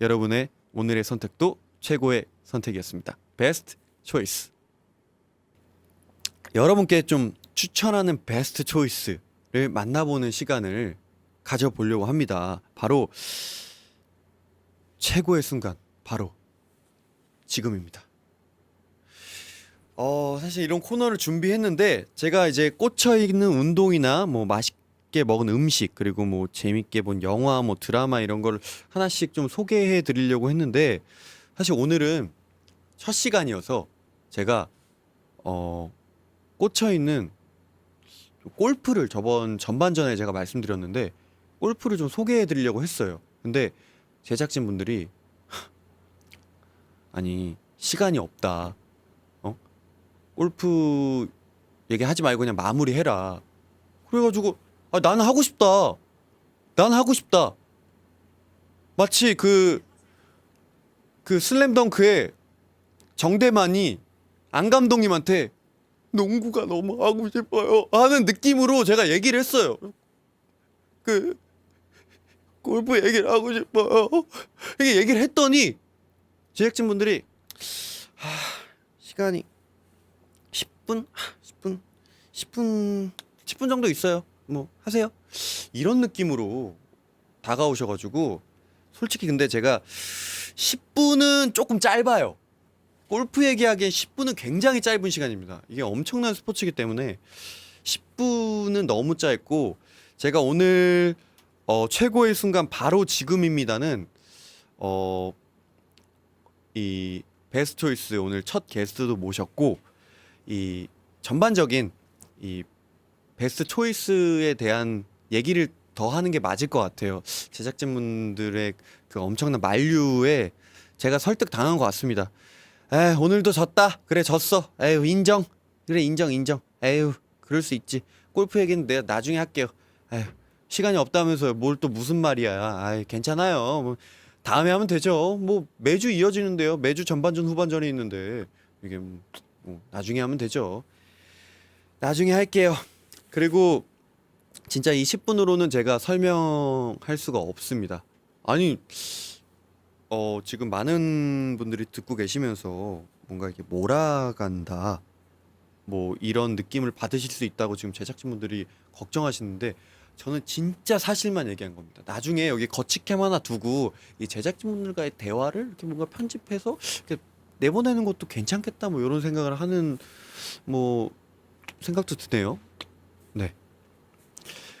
여러분의 오늘의 선택도 최고의 선택이었습니다. 베스트 초이스. 여러분께 좀 추천하는 베스트 초이스를 만나보는 시간을 가져보려고 합니다. 바로 최고의 순간, 바로 지금입니다. 어, 사실 이런 코너를 준비했는데 제가 이제 꽂혀 있는 운동이나 뭐 맛있 게 먹은 음식 그리고 뭐 재밌게 본 영화 뭐 드라마 이런 걸 하나씩 좀 소개해 드리려고 했는데 사실 오늘은 첫 시간이어서 제가 어 꽂혀 있는 골프를 저번 전반전에 제가 말씀드렸는데 골프를 좀 소개해 드리려고 했어요. 근데 제작진 분들이 아니 시간이 없다. 어? 골프 얘기하지 말고 그냥 마무리해라. 그래가지고 아 나는 하고 싶다. 난 하고 싶다. 마치 그 그 슬램덩크의 정대만이 안 감독님한테 농구가 너무 하고 싶어요 하는 느낌으로 제가 얘기를 했어요. 그 골프 얘기를 하고 싶어요. 이렇게 얘기를 했더니 제작진분들이 하, 시간이 10분, 10분, 10분, 10분 정도 있어요. 뭐 하세요. 이런 느낌으로 다가오셔가지고 솔직히 근데 제가 10분은 조금 짧아요. 골프 얘기하기엔 10분은 굉장히 짧은 시간입니다. 이게 엄청난 스포츠이기 때문에 10분은 너무 짧고 제가 오늘 어, 최고의 순간 바로 지금입니다는 어, 이 베스트 초이스 오늘 첫 게스트도 모셨고 이 전반적인 이 베스트 초이스에 대한 얘기를 더 하는 게 맞을 것 같아요. 제작진분들의 그 엄청난 만류에 제가 설득 당한 것 같습니다. 에 오늘도 졌다. 그래 졌어. 에휴 인정. 그래 인정 인정. 에휴 그럴 수 있지. 골프 얘기는 내가 나중에 할게요. 에휴 시간이 없다면서요. 뭘 또 무슨 말이야. 아이 괜찮아요. 뭐 다음에 하면 되죠. 뭐 매주 이어지는데요. 매주 전반전 후반전이 있는데 이게 뭐, 뭐 나중에 하면 되죠. 나중에 할게요. 그리고 진짜 이 10분으로는 제가 설명할 수가 없습니다. 아니 어 지금 많은 분들이 듣고 계시면서 뭔가 이렇게 몰아간다 뭐 이런 느낌을 받으실 수 있다고 지금 제작진분들이 걱정하시는데 저는 진짜 사실만 얘기한 겁니다. 나중에 여기 거치캠 하나 두고 이 제작진분들과의 대화를 이렇게 뭔가 편집해서 이렇게 내보내는 것도 괜찮겠다 뭐 이런 생각을 하는 뭐 생각도 드네요. 네.